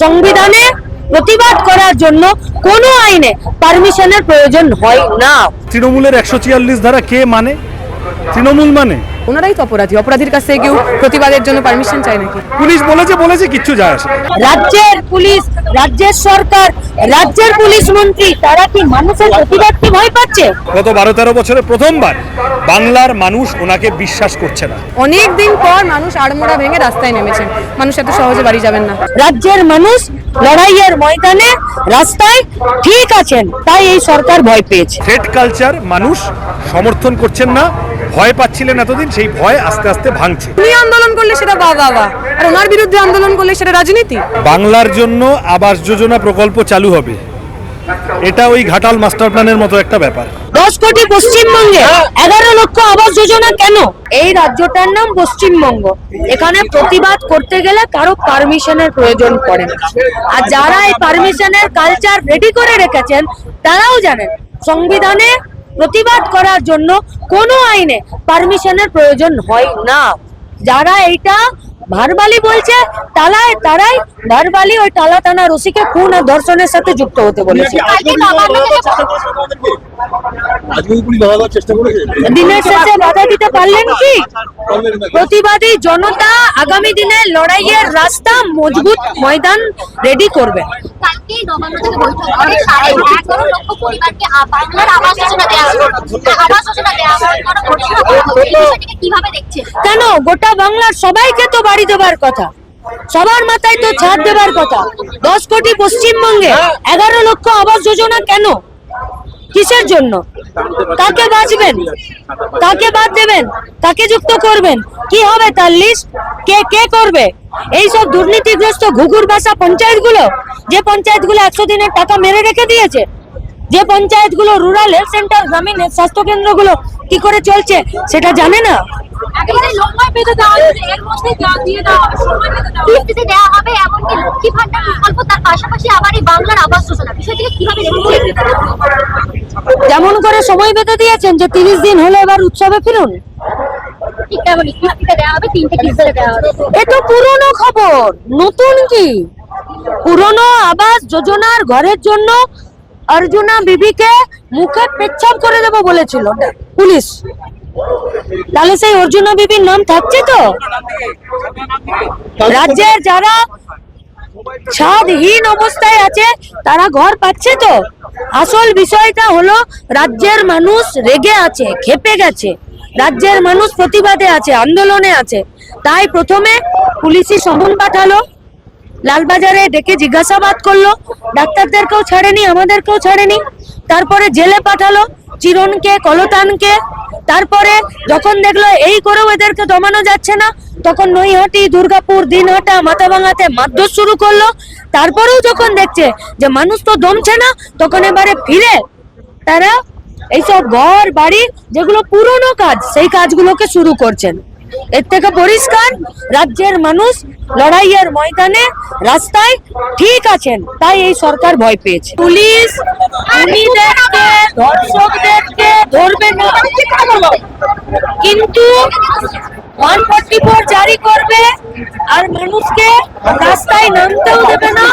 সংবিধানে প্রতিবাদ করার জন্য কোনো আইনে পারমিশনের প্রয়োজন হয় না। তৃণমূলের একশো ধারা কে মানে? তৃণমূল মানে? ওনারাই তো অপরাধী অপরাধীর কাছে কেউ প্রতিবাদের জন্য পারমিশন চায় নাকি? পুলিশ বলেছে বলেছে কিচ্ছু যায় আসে না। রাজ্যের পুলিশ রাজ্যের সরকার রাজ্যের পুলিশ মন্ত্রী তারা কি মানুষের প্রতিবাদকে ভয় পাচ্ছে? গত বারো তেরো বছরে প্রথমবার বাংলার মানুষ ওনাকে বিশ্বাস করছে না। অনেক দিন পর মানুষ আড়মোড়া ভেঙে রাস্তায় নেমেছেন মানুষ এত সহজে বাড়ি যাবেন না। রাজ্যের মানুষ লড়াইয়ের ময়দানে রাস্তায় ঠিক আছেন তাই এই সরকার ভয় পেয়েছে। থ্রেড কালচার মানুষ সমর্থন করছেন না ভয় পাচ্ছিলেন এতদিন সেই ভয় আস্তে আস্তে ভাঙছে। উনি আন্দোলন করলে সেটা বা বা বা। আর ওনার বিরুদ্ধে আন্দোলন করলে সেটা রাজনীতি? বাংলার জন্য আবাস যোজনা প্রকল্প চালু হবে। এটা ওই ঘাটাল মাস্টার প্ল্যানের মতো একটা ব্যাপার। দশ কোটি পশ্চিমবঙ্গে এগারো লক্ষ আবাস যোজনা কেন? এই রাজ্যটার নাম পশ্চিমবঙ্গ। এখানে প্রতিবাদ করতে গেলে কারও পারমিশনের প্রয়োজন পড়ে না। আর যারা এই পারমিশনের কালচার রেডি করে রেখেছেন তারাও জানেন সংবিধানে প্রতিবাদ করার জন্য কোনো আইনে পারমিশনের প্রয়োজন হয় না। যারা এইটা ভারবালি বলছে তারাই তারাই ভারবালি ওই টালা টানা রসিকে খুন আর ধর্ষণের সাথে যুক্ত হতে বলেছে। দিনের শেষে বাধা দিতে পারলেন কি? প্রতিবাদী জনতা আগামী দিনে লড়াইয়ের রাস্তা মজবুত ময়দান রেডি করবে। কেন? গোটা বাংলার সবাইকে তো বাড়ি দেবার কথা। সবার মাথায় তো ছাদ দেবার কথা। দশ কোটি পশ্চিমবঙ্গে এগারো লক্ষ আবাস যোজনা কেন? কিসের জন্য? কাকে বাঁচবেন? কাকে বাদ দেবেন? কাকে যুক্ত করবেন? কি হবে তার লিস্ট কে কে করবে? এই সব দুর্নীতিগ্রস্ত ঘুঘুর বাসা পঞ্চায়েতগুলো, যে পঞ্চায়েতগুলো একশো দিনের টাকা মেরে রেখে দিয়েছে যে পঞ্চায়েতগুলো রুরাল হেলথ সেন্টার গ্রামীণ স্বাস্থ্য কেন্দ্রগুলো কি করে চলছে সেটা জানে না? পেতে দেওয়া এর মধ্যে দেওয়া হবে সময় পেতে দেওয়া কিস্তিতে দেওয়া হবে এমনকি লক্ষ্মী তার পাশাপাশি আবার বাংলার আবাস যোজনা বিষয়টিকে কীভাবে দেখছেন? যেমন করে সময় বেঁধে দিয়েছেন যে তিরিশ দিন হলো এবার উৎসবে ফিরুন। ঠিক তেমনই দেওয়া হবে তিনটে কিস্তিতে দেওয়া হবে? এ তো পুরনো খবর নতুন কি? পুরনো আবাস যোজনার ঘরের জন্য অর্জুনা বিবিকে মুখে পেচ্ছাপ করে দেবো বলেছিল। পুলিশ। তাহলে সেই অর্জুনা বিবির নাম থাকছে তো? রাজ্যের যারা ছাদহীন অবস্থায় আছে, তারা ঘর পাচ্ছে তো? আসল বিষয়টা হলো, রাজ্যের মানুষ রেগে আছে খেপে গেছে। রাজ্যের মানুষ প্রতিবাদে আছে, আন্দোলনে আছে। তাই প্রথমে পুলিশি সমন পাঠালো। লালবাজারে ডেকে জিজ্ঞাসাবাদ করল, ডাক্তারদেরকেও ছাড়েনি, আমাদেরকেও ছাড়েনি। তারপরে জেলে পাঠালো চিরনকে, কলতানকে। তারপরে যখন দেখল এই করেও এদেরকে দমানো যাচ্ছে না, তখন নৈহাটি, দুর্গাপুর, দিনহাটা, মাথাভাঙাতে মারধর শুরু করল। তারপরেও যখন দেখছে যে মানুষ তো দমছে না, তখন এবারে ফিরে তারা এইসব ঘর বাড়ি যেগুলো পুরনো কাজ, সেই কাজগুলোকে শুরু করছেন। এর থেকে পরিষ্কার, রাজ্যের মানুষ লড়াইয়ের ময়দানে, রাস্তায় ঠিক আছেন, তাই এই সরকার ভয় পেয়েছে। পুলিশ ধরবে না। কিন্তু ওয়ান ফোর্টি ফোর জারি করবে, আর মানুষকে রাস্তায় নামতেও দেবে না,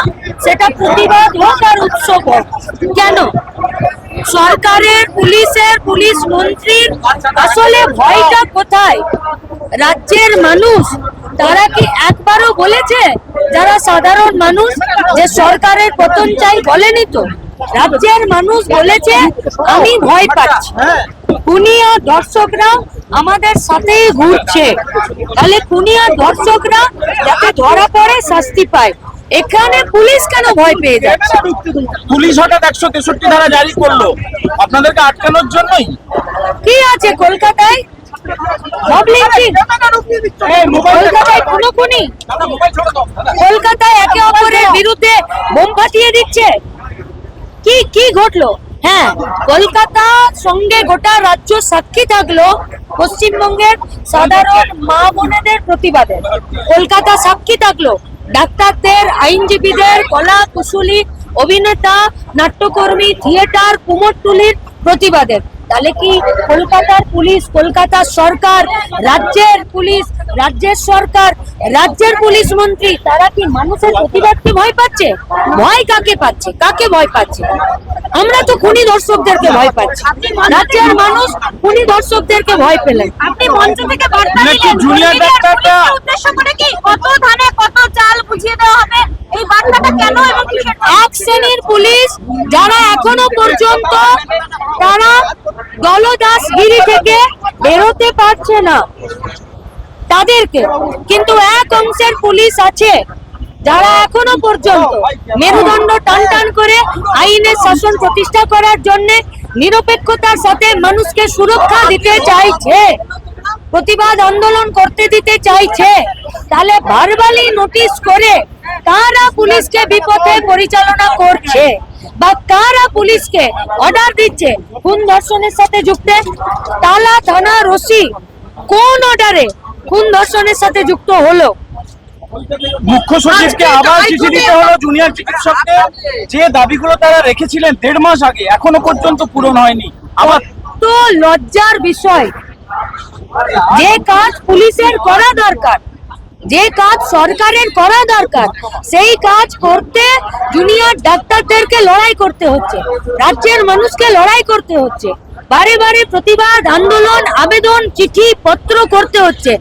সেটা প্রতিবাদ হোক আর উৎসব হোক। কেন? সরকারের, পুলিশের, পুলিশ মন্ত্রীর আসলে ভয়টা কোথায়? রাজ্যের মানুষ তারা কি একবারও বলেছে যারা সাধারণ মানুষ যে সরকারের পতন চাই বলেনি তো? রাজ্যের মানুষ বলেছে আমি ভয় পাচ্ছি। খুনি আর দর্শকরা আমাদের সাথেই ঘুরছে। তাহলে খুনি আর দর্শকরা যাতে ধরা পড়ে শাস্তি পায়। এখানে পুলিশ কেন ভয় পেয়ে যাচ্ছে? পুলিশ হঠাৎ একশো তেষট্টি ধারা জারি করল। আপনাদেরকে আটকানোর জন্যই? কি আছে কলকাতায়? কলকাতায় একে অপরের বিরুদ্ধে বোম ফাটিয়ে দিচ্ছে। কি কি ঘটলো? হ্যাঁ সঙ্গে গোটা রাজ্য সাক্ষী থাকল পশ্চিমবঙ্গের সাধারণ মা বোনেদের প্রতিবাদে। কলকাতা সাক্ষী থাকল ডাক্তারদের আইনজীবীদের কলা কুশলী অভিনেতা নাট্যকর্মী থিয়েটার কুমোরটুলির প্রতিবাদের তাহলে কি কলকাতার পুলিশ, কলকাতা সরকার, রাজ্যের পুলিশ, রাজ্যের সরকার, রাজ্যের পুলিশ মন্ত্রী, তারা কি মানুষের প্রতিবাদকে ভয় পাচ্ছে? ভয় কাকে পাচ্ছে? কাকে ভয় পাচ্ছে? আমরা তো খুনি দর্শকদেরকে ভয় পাচ্ছি। রাজ্যের মানুষ খুনি দর্শকদেরকে ভয় পেলেন আপনি মঞ্চ থেকে বার্তা নাকি দিলেন। উদ্দেশ্য করে কি কত ধানে কত চাল বুঝিয়ে দেওয়া হবে? এই বার্তাটা কেন এবং এক শ্রেণির পুলিশ যারা এখনও পর্যন্ত তারা দলদাসগিরি থেকে বেরোতে পারছে না তাদেরকে। কিন্তু এক অংশের পুলিশ আছে। যারা এখনও পর্যন্ত মেরুদণ্ড টান টান করে আইনের শাসন প্রতিষ্ঠা করার জন্য নিরপেক্ষতার সাথে মানুষকে সুরক্ষা দিতে চাইছে প্রতিবাদ আন্দোলন করতে দিতে চাইছে তাহলে ভারবালি নোটিশ করে কারা পুলিশকে বিপথে পরিচালনা করছে বা কারা পুলিশকে অর্ডার দিচ্ছে খুন ধর্ষণের সাথে যুক্ত তালা থানা রশি কোন অর্ডারে খুন ধর্ষণের সাথে যুক্ত হলো? মুখ্য সচিবকে আবার চিঠি দিতে হলো জুনিয়র চিকিৎসককে। যে দাবিগুলো তারা রেখেছিলেন দেড় মাস আগে এখনও পর্যন্ত পূরণ হয়নি। আবার তো লজ্জার বিষয়। যে কাজ পুলিশের করা দরকার যে কাজ সরকারের করা দরকার সেই কাজ করতে জুনিয়র ডাক্তারদেরকে লড়াই করতে হচ্ছে রাজ্যের মানুষকে লড়াই করতে হচ্ছে। বারে বারে প্রতিবাদ, আন্দোলন, আবেদন, চিঠি, পত্র করতে হচ্ছে,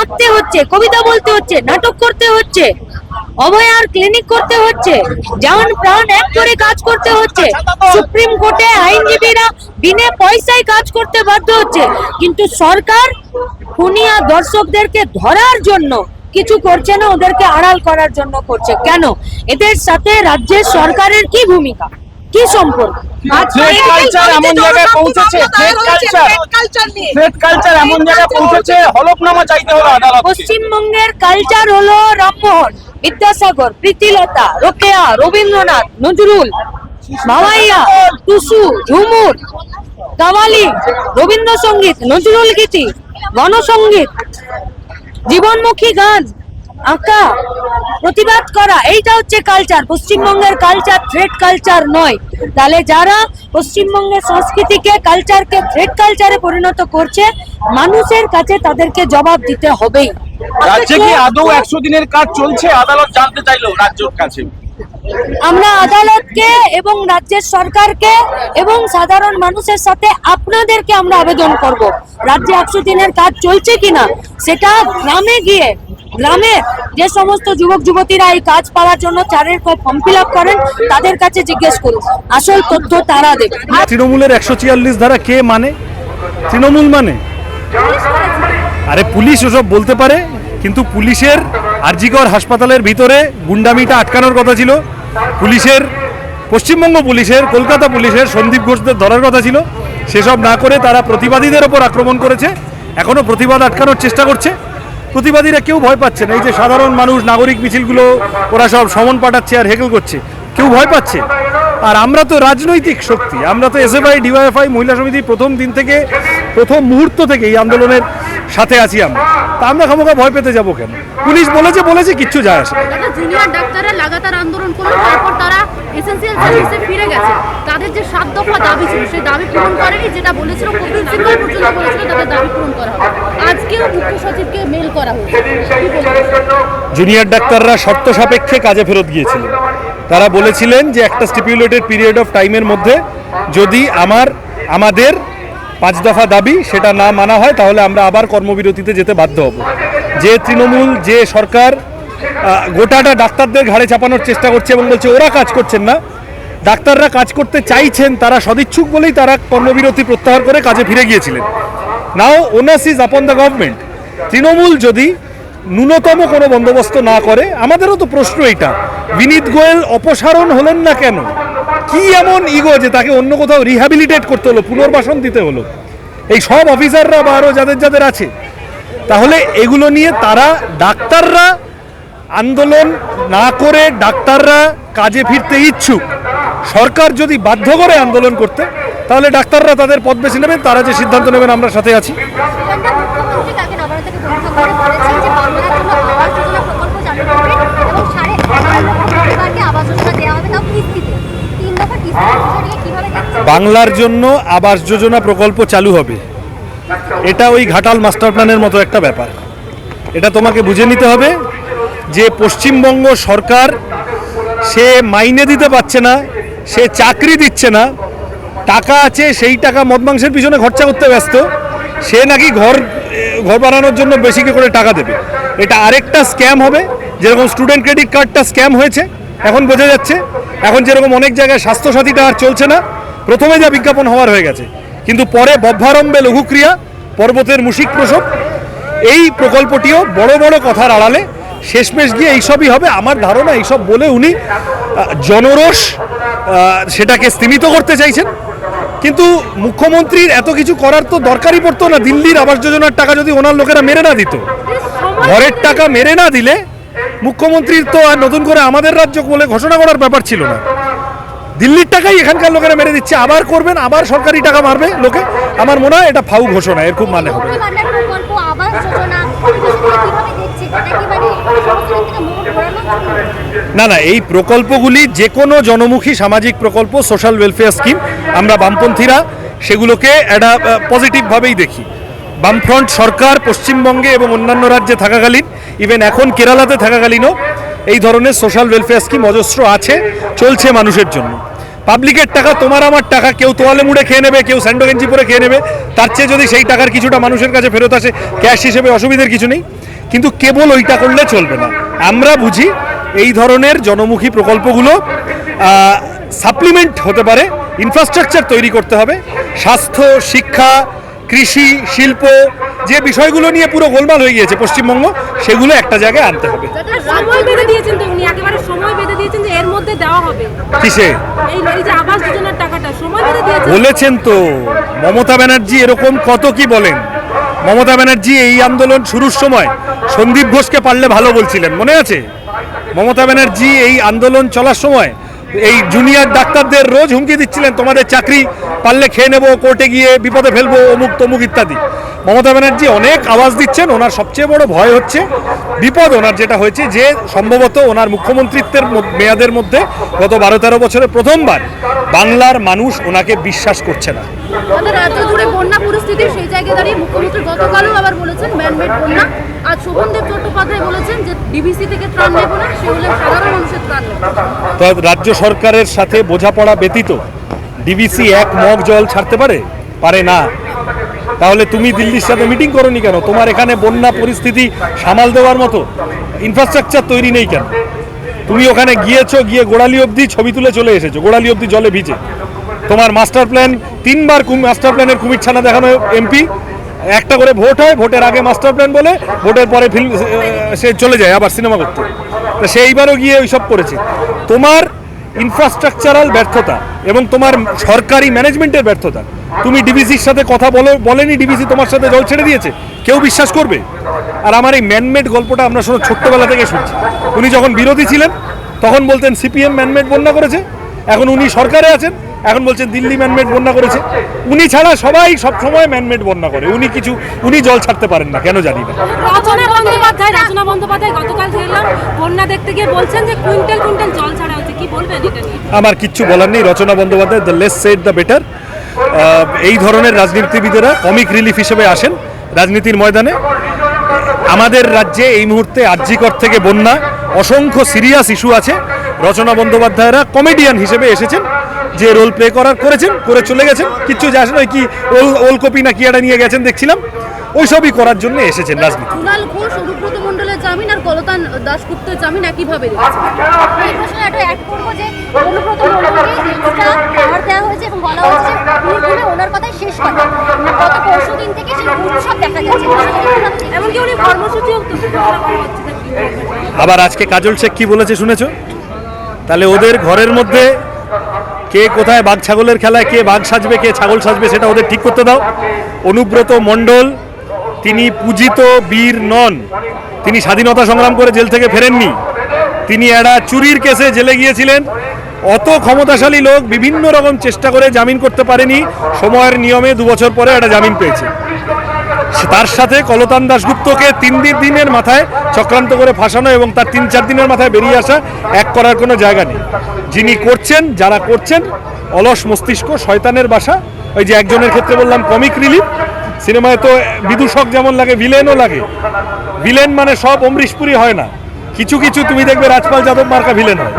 আঁকতে হচ্ছে, কবিতা বলতে হচ্ছে, নাটক করতে হচ্ছে অভয়ার ক্লিনিক করতে হচ্ছে জান প্রাণ এক করে কাজ করতে হচ্ছে, সুপ্রিম কোর্টে আইনজীবীরা বিনে পয়সায় কাজ করতে বাধ্য হচ্ছে, কিন্তু সরকার খুনিয়া দর্শকদেরকে ধরার জন্য কিছু করছে না, ওদেরকে আড়াল করার জন্য করছে। কেন? এদের সাথে রাজ্যের সরকারের কি ভূমিকা? কি সম্পর্ক? থ্রেড কালচার এমন জায়গায় পৌঁছেছে থ্রেড কালচার থ্রেড কালচার এমন জায়গায় পৌঁছেছে হলফনামা চাইতে হলো আদালত পশ্চিমবঙ্গের কালচার হলো রামমোহন বিদ্যাসাগর প্রীতিলতা রোকেয়া রবীন্দ্রনাথ নজরুল ভাওয়াইয়া টুসু ঝুমুর কাওয়ালি রবীন্দ্রসঙ্গীত নজরুল গীতি গণসঙ্গীত জীবনমুখী গান। আঁকা প্রতিবাদ করা এইটা হচ্ছে কালচার পশ্চিমবঙ্গের কালচার থ্রেড কালচার নয়। তাহলে যারা পশ্চিমবঙ্গের সংস্কৃতিকে কালচারকে থ্রেড কালচারে পরিণত করছে মানুষের কাছে তাদেরকে জবাব দিতে হবেই। রাজ্যে কি আদৌ একশো দিনের কাজ চলছে? আদালত জানতে চাইলো রাজ্যের কাছে। আমরা আদালতকে এবং রাজ্যের সরকারকে এবং সাধারণ মানুষের সাথে আপনাদেরকে আমরা আবেদন করব। রাজ্যে একশো দিনের কাজ চলছে কিনা সেটা গ্রামে গিয়ে, গ্রামে যে সমস্ত যুবক, যুবতীরা এই কাজ পাওয়ার জন্য চারের ফর্ম ফিল করেন, তাদের কাছে জিজ্ঞেস করুন। আসল তথ্য তারা দেবে। তৃণমূলের একশো ছিয়াল্লিশ ধারা কে মানে? তৃণমূল মানে? আরে পুলিশ ওসব বলতে পারে? কিন্তু পুলিশের আরজিকর হাসপাতালের ভিতরে গুন্ডামিটা আটকানোর কথা ছিল। পুলিশের, পশ্চিমবঙ্গ পুলিশের, কলকাতা পুলিশের, সন্দীপ ঘোষদের ধরার কথা ছিল। সেসব না করে তারা প্রতিবাদীদের ওপর আক্রমণ করেছে। এখনও প্রতিবাদ আটকানোর চেষ্টা করছে। প্রতিবাদীরা কেউ ভয় পাচ্ছে না। এই যে সাধারণ মানুষ, নাগরিক মিছিলগুলো, ওরা সব সমন পাঠাচ্ছে আর হেকল করছে। কেউ ভয় পাচ্ছে। আর আমরা তো রাজনৈতিক শক্তি। আমরা তো এসএফআই ডিওয়াইএফআই মহিলা সমিতি প্রথম দিন থেকে প্রথম মুহূর্ত থেকে এই আন্দোলনের সাথে আছি আমরা। তা আমরা খামোখা ভয় পেতে যাব কেন? পুলিশ বলেছে বলেছে কিচ্ছু যায় আসে না। জুনিয়র ডাক্তাররা লাগাতার আন্দোলন করল তারপর তারা এসেন্সিয়াল সার্ভিসে ফিরে গেছে। তাদের যে সাত দফা দাবি ছিল সেই দাবি পূরণ করেনি যেটা বলেছিল কপিল সিব্বল পর্যন্ত বলেছিল তাদের দাবি পূরণ করা হবে। আজকেও মুখ্য সচিবকে মেল করা হয়েছে। জুনিয়র ডাক্তাররা শর্ত সাপেক্ষে কাজে ফেরত গিয়েছিলেন। তারা বলেছিলেন যে একটা স্টিপুলেটেড পিরিয়ড অফ টাইমের মধ্যে যদি আমার আমাদের পাঁচ দফা দাবি, সেটা না মানা হয়, তাহলে আমরা আবার কর্মবিরতিতে যেতে বাধ্য হব। যে তৃণমূল, যে সরকার গোটাটা ডাক্তারদের ঘাড়ে চাপানোর চেষ্টা করছে এবং বলছে, ওরা কাজ করছেন না। ডাক্তাররা কাজ করতে চাইছেন, তারা সদিচ্ছুক বলেই তারা কর্মবিরতি প্রত্যাহার করে কাজে ফিরে গিয়েছিলেন। Now onus is upon the government Trinamool যদি ন্যূনতম কোনো বন্দোবস্ত না করে, আমাদেরও তো প্রশ্ন এটা বিনীত গোয়েল অপসারণ হলেন না কেন? কি এমন ইগো যে তাকে অন্য কোথাও রিহ্যাবিলিটেট করতে হলো, পুনর্বাসন দিতে হলো? এই সব অফিসাররা বা আরও যাদের যাদের আছে, তাহলে এগুলো নিয়ে তারা ডাক্তাররা আন্দোলন না করে ডাক্তাররা কাজে ফিরতে ইচ্ছুক। সরকার যদি বাধ্য করে আন্দোলন করতে, তাহলে ডাক্তাররা তাদের পথ বেছে নেবেন, তারা যে সিদ্ধান্ত নেবেন, আমরা সাথে আছি এখানকার মুখ্যমন্ত্রী কাকে নবান্ন থেকে পরীক্ষা করে বলেছেন যে বাংলার জন্য আবাস যোজনা প্রকল্প চালু করবে এবং সাড়ে আট লক্ষ পরিবারকে আবাস যোজনা দেওয়া হবে তাও কিস্তিতে তিন দফা কিস্তিতে বিষয়টিকে কীভাবে দেখছেন বাংলার জন্য আবাস যোজনা প্রকল্প চালু হবে। এটা ওই ঘাটাল মাস্টার প্ল্যানের মতো একটা ব্যাপার। এটা তোমাকে বুঝে নিতে হবে যে পশ্চিমবঙ্গ সরকার সে মাইনে দিতে পারছে না, সে চাকরি দিচ্ছে না, টাকা আছে, সেই টাকা মদ মাংসের পিছনে খরচা করতে ব্যস্ত, সে নাকি ঘর ঘর বানানোর জন্য বেশি করে টাকা দেবে। এটা আরেকটা স্ক্যাম হবে, যেরকম স্টুডেন্ট ক্রেডিট কার্ডটা স্ক্যাম হয়েছে এখন বোঝা যাচ্ছে এখন যেরকম অনেক জায়গায় স্বাস্থ্যসাথীটা আর চলছে না প্রথমে যা বিজ্ঞাপন হওয়ার হয়ে গেছে। কিন্তু পরে বভ্যারম্ভে লঘুক্রিয়া পর্বতের মুশিক প্রসব এই প্রকল্পটিও বড় বড় কথার আড়ালে শেষমেশ গিয়ে এইসবই হবে। আমার ধারণা এইসব বলে উনি আহ, জনরোষ সেটাকে স্তীমিত করতে চাইছেন। কিন্তু মুখ্যমন্ত্রীর এত কিছু করার তো দরকারই পড়তো না। দিল্লির আবাস যোজনার টাকা যদি ওনার লোকেরা মেরে না দিত ঘরের টাকা মেরে না দিলে মুখ্যমন্ত্রীর তো আর নতুন করে আমাদের রাজ্য বলে ঘোষণা করার ব্যাপার ছিল না। দিল্লির টাকাই এখানকার লোকেরা মেরে দিচ্ছে। আবার করবেন আবার সরকারি টাকা মারবে লোকে। আমার মনে হয় এটা ফাউ ঘোষণা এর খুব মানে হবে। মানে না না এই প্রকল্পগুলি যে কোনো জনমুখী সামাজিক প্রকল্প সোশ্যাল ওয়েলফেয়ার স্কিম আমরা বামপন্থীরা সেগুলোকে একটা পজিটিভভাবেই দেখি। বামফ্রন্ট সরকার পশ্চিমবঙ্গে এবং অন্যান্য রাজ্যে থাকাকালীন ইভেন এখন কেরালাতে থাকাকালীনও এই ধরনের সোশ্যাল ওয়েলফেয়ার স্কিম অজস্র আছে, চলছে মানুষের জন্য। পাবলিকের টাকা, তোমার আমার টাকা, কেউ তোয়ালে মুড়ে খেয়ে নেবে, কেউ স্যান্ডো গেঞ্জি পরে খেয়ে নেবে, তার চেয়ে যদি সেই টাকার কিছুটা মানুষের কাছে ফেরত আসে ক্যাশ হিসেবে অসুবিধার কিছু নেই। কিন্তু কেবল ওইটা করলে চলবে না। আমরা বুঝি এই ধরনের জনমুখী প্রকল্পগুলো সাপ্লিমেন্ট হতে পারে ইনফ্রাস্ট্রাকচার তৈরি করতে হবে, স্বাস্থ্য, শিক্ষা, কৃষি, শিল্প যে বিষয়গুলো নিয়ে পুরো গোলমাল হয়ে গিয়েছে পশ্চিমবঙ্গ সেগুলো একটা জায়গায় আনতে হবে। সময় বেঁধে দিয়েছেন তো উনি একেবারে সময় বেঁধে দিয়েছেন যে এর মধ্যে দেওয়া হবে। কিসে? বলেছেন তো মমতা ব্যানার্জি এরকম কত কি বলেন? মমতা ব্যানার্জি এই আন্দোলন শুরুর সময় সন্দীপ ঘোষকে পারলে ভালো বলছিলেন মনে আছে? মমতা ব্যানার্জি এই আন্দোলন চলার সময় এই জুনিয়র ডাক্তারদের রোজ হুমকি দিচ্ছিলেন তোমাদের চাকরি পারলে খেয়ে নেব কোর্টে গিয়ে বিপদে ফেলব অমুক তমুক ইত্যাদি। মমতা ব্যানার্জি অনেক আওয়াজ দিচ্ছেন ওনার সবচেয়ে বড় ভয় হচ্ছে বিপদ ওনার যেটা হয়েছে যে সম্ভবত ওনার মুখ্যমন্ত্রিত্বের মেয়াদের মধ্যে গত বারো তেরো বছরে প্রথমবার বাংলার মানুষ ওনাকে বিশ্বাস করছে না। আমাদের রাজ্য জুড়ে বন্যা পরিস্থিতি সেই জায়গায় দাঁড়িয়ে মুখ্যমন্ত্রী গতকালও আবার বলেছেন ম্যানমেড বন্যা। আর শোভনদেব চট্টোপাধ্যায় বলেছেন যে ডিবিসি থেকে ত্রাণ নেব না সে হলে সাধারণ মানুষের ত্রাণ। তো রাজ্য সরকারের সাথে বোঝাপড়া ব্যতীত ডিবিসি এক মগ জল ছাড়তে পারে? পারে না। তাহলে তুমি দিল্লির সাথে মিটিং করনি কেন? তোমার এখানে বন্যা পরিস্থিতি সামাল দেওয়ার মতো ইনফ্রাস্ট্রাকচার তৈরি নেই কেন? তুমি ওখানে গিয়েছো, গিয়ে গোড়ালি অবধি ছবি তুলে চলে এসেছ, গোড়ালি অবধি জলে ভিজে। তোমার মাস্টার প্ল্যান তিনবার মাস্টার প্ল্যানের কুমির ছানা দেখানো এমপি একটা করে ভোট হয়, ভোটের আগে মাস্টার প্ল্যান বলে, ভোটের পরে ফিল্ম সে চলে যায় আবার সিনেমা করতে। তা সেইবারও গিয়ে ওইসব করেছে। তোমার ইনফ্রাস্ট্রাকচারাল ব্যর্থতা এবং তোমার সরকারি ম্যানেজমেন্টের ব্যর্থতা তুমি ডিবিসির সাথে কথা বলো বলেনি ডিবিসি তোমার সাথে জল ছেড়ে দিয়েছে? কেউ বিশ্বাস করবে? আর আমার এই ম্যানমেড গল্পটা আমরা শুধু ছোট্টবেলা থেকে শুনছি। উনি যখন বিরোধী ছিলেন তখন বলতেন সিপিএম ম্যানমেড বন্যা করেছে এখন উনি সরকারে আছেন এখন বলছেন দিল্লি ম্যানমেড বন্যা করেছে। উনি ছাড়া সবাই সব সময় ম্যানমেড বন্যা করে। উনি কিছু উনি জল ছাড়তে পারেন না কেন জানি না। রচনা বন্দ্যোপাধ্যায় রচনা বন্দ্যোপাধ্যায় গতকাল দেখলাম বন্যা দেখতে গিয়ে বলছেন যে কুইন্টাল কুইন্টাল জল ছাড়া হচ্ছে। কি বলবেন এটা নিয়ে? আমার কিচ্ছু বলার নেই Rachana Bandyopadhyay the less said the better এই ধরনের রাজনীতিবিদেরা কমিক রিলিফ হিসেবে আসেন রাজনীতির ময়দানে। আমাদের রাজ্যে এই মুহূর্তে আর্যিকর থেকে বন্যা, অসংখ্য সিরিয়াস ইস্যু আছে। রচনা বন্দ্যোপাধ্যায়রা কমেডিয়ান হিসেবে এসেছেন, যে রোল প্লে করার করেছেন, করে চলে গেছেন। কিচ্ছু যায় আসে না, ওই কি ওল, ওলকপি না কি একটা নিয়ে গেছেন, দেখছিলাম। ওইসবই করার জন্য এসেছেন রাজনীতি। অনুব্রত মণ্ডলের জামিন একইভাবে এই প্রশ্নে একটা অ্যাড করব যে অনুব্রত মণ্ডলকে পাওয়ার দেওয়া হয়েছে এবং বলা হয়েছে যে উনি ওনার কথাই শেষ কথা। গত পরশু দিন থেকে সেই উৎসব দেখা যাচ্ছে। এমনকি উনি কর্মসূচিও তো ঘোষণা করা হচ্ছে। যে কি হবে। আবার আজকে কাজল শেখ কি বলেছে শুনেছো? তাহলে ওদের ঘরের মধ্যে কে কোথায় বাঘ ছাগলের খেলায় কে বাঘ সাজবে কে ছাগল সাজবে সেটা ওদের ঠিক করতে দাও। অনুব্রত মণ্ডল তিনি পূজিত বীর নন। তিনি স্বাধীনতা সংগ্রাম করে জেল থেকে ফেরেননি। তিনি একটা চুরির কেসে জেলে গিয়েছিলেন। অত ক্ষমতাশালী লোক বিভিন্ন রকম চেষ্টা করে জামিন করতে পারেনি। সময়ের নিয়মে দু বছর পরে একটা জামিন পেয়েছে। তার সাথে কলতান দাশগুপ্তকে তিন দিন দিনের মাথায় চক্রান্ত করে ফাঁসানো এবং তার তিন চার দিনের মাথায় বেরিয়ে আসা এক করার কোনো জায়গা নেই। যিনি করছেন, যারা করছেন, অলস মস্তিষ্ক, শয়তানের বাসা, ওই যে একজনের ক্ষেত্রে বললাম কমিক রিলিফ সিনেমায় তো বিদূষক যেমন লাগে ভিলেনও লাগে। ভিলেন মানে সব অমরিশপুরি হয় না। কিছু কিছু তুমি দেখবে রাজপাল যাদব মার্কা ভিলেন হয়।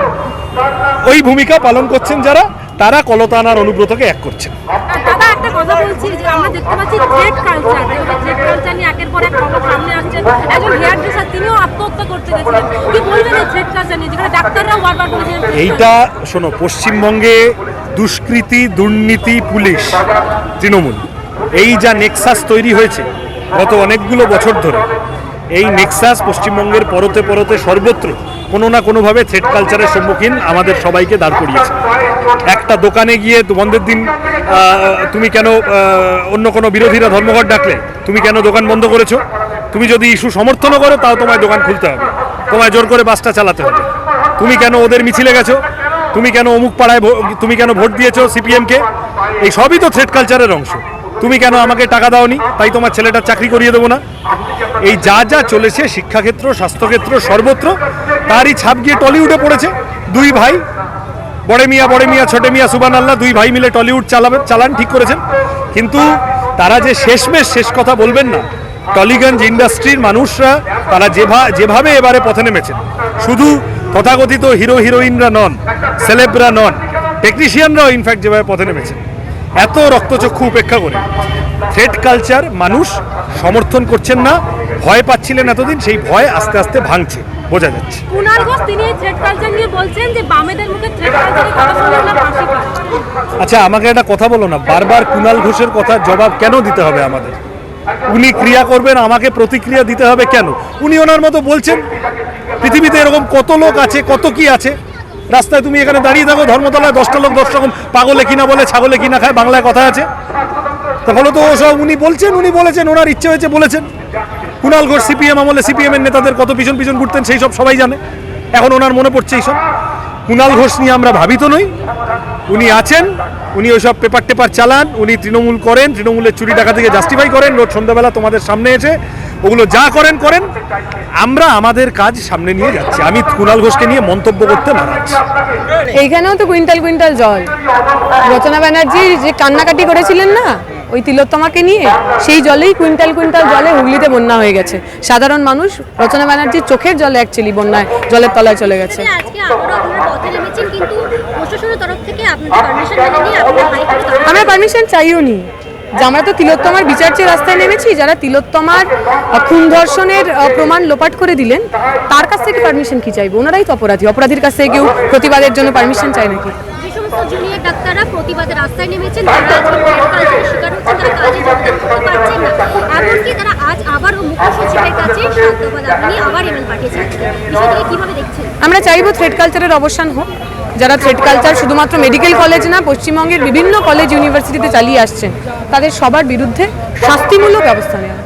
ওই ভূমিকা পালন করছেন যারা তারা কলতানার অনুব্রতকে এক করছেন। আর দাদা একটা কথা বলছি যে আমরা দেখতে পাচ্ছি থ্রেড কালচার থ্রেড কালচার নিয়ে একের পর এক খবর সামনে আসছে। একজন হেয়ার ড্রেসার তিনিও আত্মহত্যা করতে গেছিলেন। কি বলবেন এই থ্রেড কালচার নিয়ে? যেখানে ডাক্তাররাও বারবার বলেছেন এইটা শোনো পশ্চিমবঙ্গে দুষ্কৃতি দুর্নীতি পুলিশ তৃণমূল। এই যা নেক্সাস তৈরি হয়েছে গত অনেকগুলো বছর ধরে, এই নেক্সাস পশ্চিমবঙ্গের পরতে পরতে সর্বত্র কোনো না কোনোভাবে থ্রেড কালচারের সম্মুখীন আমাদের সবাইকে দাঁড় করিয়েছে। একটা দোকানে গিয়ে বন্ধের দিন তুমি কেন অন্য কোনো বিরোধীরা ধর্মঘট ডাকলে? তুমি কেন দোকান বন্ধ করেছ? তুমি যদি ইস্যু সমর্থনও করো, তাও তোমায় দোকান খুলতে হবে। তোমায় জোর করে বাসটা চালাতে হবে। তুমি কেন ওদের মিছিলে গেছো? তুমি কেন অমুক পাড়ায় তুমি কেন ভোট দিয়েছ সিপিএমকে এই সবই তো থ্রেড কালচারের অংশ। তুমি কেন আমাকে টাকা দাওনি? তাই তোমার ছেলেটার চাকরি করিয়ে দেবো না? এই যা যা চলেছে, শিক্ষাক্ষেত্র, স্বাস্থ্যক্ষেত্র, সর্বত্র, তারই ছাপ গিয়ে টলিউডে পড়েছে। দুই ভাই, বড়ে মিয়া বড়ে মিয়া, ছোটে মিয়া সুবান আল্লাহ দুই ভাই মিলে টলিউড চালাবে চালান ঠিক করেছেন। কিন্তু তারা যে শেষমেশ শেষ কথা বলবেন না, টলিগঞ্জ ইন্ডাস্ট্রির মানুষরা তারা যেভা যেভাবে এবারে পথে নেমেছেন, শুধু তথাকথিত হিরো হিরোইনরা নন, সেলেবরা নন, টেকনিশিয়ানরাও ইনফ্যাক্ট যেভাবে পথে নেমেছেন। এত রক্তচক্ষু উপেক্ষা করে। থ্রেড কালচার মানুষ সমর্থন করছেন না ভয় পাচ্ছিলেন এতদিন সেই ভয় আস্তে আস্তে ভাঙছে বোঝা যাচ্ছে। কুণাল ঘোষ তিনি থ্রেড কালচার নিয়ে বলছেন যে বামেদের মুখে থ্রেড কালচারের কথা শুনে আমরা ফাঁসি আচ্ছা আমাকে একটা কথা বলো না বারবার কুণাল ঘোষের কথা জবাব কেন দিতে হবে আমাদের? উনি ক্রিয়া করবেন আমাকে প্রতিক্রিয়া দিতে হবে কেন? উনি ওনার মতো বলছেন পৃথিবীতে এরকম কত লোক আছে কত কি আছে? রাস্তায় তুমি এখানে দাঁড়িয়ে থাকো, ধর্মতলায় দশটা লোক দশ রকম পাগলে কিনা বলে, ছাগলে কিনা খায়, বাংলায় কথা আছে। তা ফলত সব উনি বলছেন, উনি বলেছেন, ওনার ইচ্ছে হয়েছে বলেছেন। কুণাল ঘোষ, সিপিএম আমলে সিপিএম এর নেতাদের কত পিছন পিছন ঘুরতেন, সেই সব সবাই জানে। এখন ওনার মনে পড়ছে এইসব। কুণাল ঘোষ নিয়ে আমরা ভাবিত নই। উনি আছেন, উনি ওইসব পেপার টেপার চালান, উনি তৃণমূল করেন, তৃণমূলের চুরি টাকা থেকে জাস্টিফাই করেন। রোজ সন্ধ্যাবেলা তোমাদের সামনে এসে ওগুলো যা করেন করেন। আমরা আমাদের কাজ সামনে নিয়ে যাচ্ছি। আমি কুণাল ঘোষকে নিয়ে মন্তব্য করতে নারাজ। এইখানেও তো কুইন্টাল কুইন্টাল জল। রচনা ব্যানার্জি যে কান্নাকাটি করেছিলেন না ওই তিলোত্তমাকে নিয়ে সেই জলেই কুইন্টাল কুইন্টাল জলে হুগলিতে বন্যা হয়ে গেছে। সাধারণ মানুষ রচনা ব্যানার্জির চোখের জলে অ্যাকচুয়ালি বন্যায় জলের তলায় চলে গেছে। আমরা পারমিশন চাইও নি যে আমরা তো তিলোত্তমার বিচার চেয়ে রাস্তায় নেমেছি যারা তিলোত্তমার খুন ধর্ষণের প্রমাণ লোপাট করে দিলেন তার কাছ থেকে পারমিশন কি চাইব? ওনারাই তো অপরাধী। অপরাধীর কাছ থেকে কেউ প্রতিবাদের জন্য পারমিশন চায় নাকি? জুনিয়র ডাক্তাররা প্রতিবাদে রাস্তায় নেমেছেন তারা আজকে শিকার হচ্ছেন তারা কাজে যোগদান করতে পারছেন না। এমনকি তারা আজ আবারও মুখ্য সচিবের কাছে আবার পাঠিয়েছেন বিষয়টিকে কীভাবে দেখছেন? আমরা চাইব থ্রেড কালচারের অবসান হোক। যারা থ্রেড কালচার শুধুমাত্র মেডিকেল কলেজ না, পশ্চিমবঙ্গের বিভিন্ন কলেজ ইউনিভার্সিটিতে চালিয়ে আসছেন তাদের সবার বিরুদ্ধে শাস্তিমূলক ব্যবস্থা নেওয়া।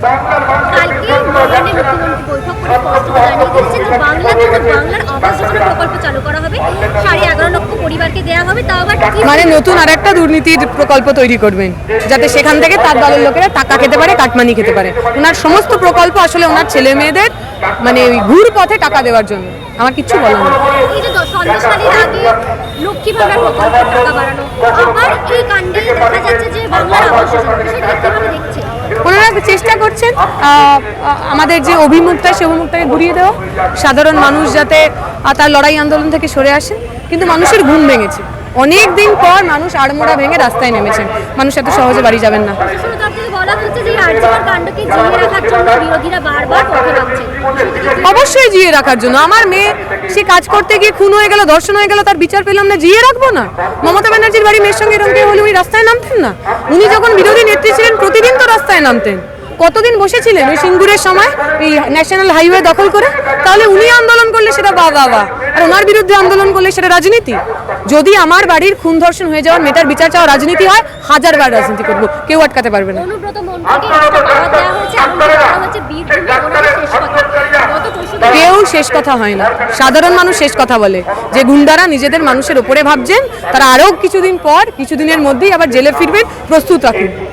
হোক। কালকে মুখ্যমন্ত্রী বৈঠক করে স্পষ্ট জানিয়ে দিয়েছেন যে বাংলা থেকে বাংলার আবাস প্রকল্প চালু করা হবে। সাড়ে এগারো লক্ষ পরিবারকে দেওয়া হবে। তাও আবার মানে নতুন আর একটা দুর্নীতির প্রকল্প তৈরি করবেন যাতে সেখান থেকে তার দলের লোকেরা টাকা খেতে পারে কাটমানি খেতে পারে। ওনার সমস্ত প্রকল্প আসলে ওনার ছেলে মেয়েদের মানে ওই ঘুর পথে টাকা দেওয়ার জন্য। আমার কিচ্ছু বলার নেই। এই যে দশ- আগে লক্ষ্মী প্রকল্পের টাকা বাড়ানো আবার এই কাণ্ডে দেখা যাচ্ছে যে বাংলার বিষয়টাকে কীভাবে দেখছে ওনারা চেষ্টা করছেন আমাদের যে অভিমুখটা সে অভিমুখটাকে ঘুরিয়ে দেওয়া। সাধারণ মানুষ যাতে তার লড়াই আন্দোলন থেকে সরে আসেন কিন্তু মানুষের ঘুম ভেঙেছে। অনেক দিন পর মানুষ আড়মোড়া ভেঙে রাস্তায় নেমেছেন মানুষ এত সহজে বাড়ি যাবেন না। অবশ্যই জিয়ে রাখার জন্য। আমার মেয়ে সে কাজ করতে গিয়ে খুন হয়ে গেল ধর্ষণ হয়ে গেল তার বিচার পেলাম না জিয়ে রাখব না? মমতা ব্যানার্জির বাড়ি মেয়ের সঙ্গে এরকম হলে উনি রাস্তায় নামতেন না? উনি যখন বিরোধী নেত্রী ছিলেন প্রতিদিন তো রাস্তায় নামতেন। কতদিন বসেছিলেন ওই সিঙ্গুরের সময়? এই ন্যাশনাল হাইওয়ে দখল করে? তাহলে উনি আন্দোলন করলে সেটা বা বা বা। আর ওনার বিরুদ্ধে আন্দোলন করলে সেটা রাজনীতি? যদি আমার বাড়ির খুন ধর্ষণ হয়ে যাওয়ার মেটার বিচার চাওয়া রাজনীতি হয় হাজারবার রাজনীতি করব। কেউ আটকাতে পারবে না। কেউ শেষ কথা হয় না। সাধারণ মানুষ শেষ কথা বলে। যে গুন্ডারা নিজেদের মানুষের ওপরে ভাবছেন তারা আরও কিছুদিন পর কিছুদিনের মধ্যেই আবার জেলে ফিরবেন প্রস্তুত রাখুন।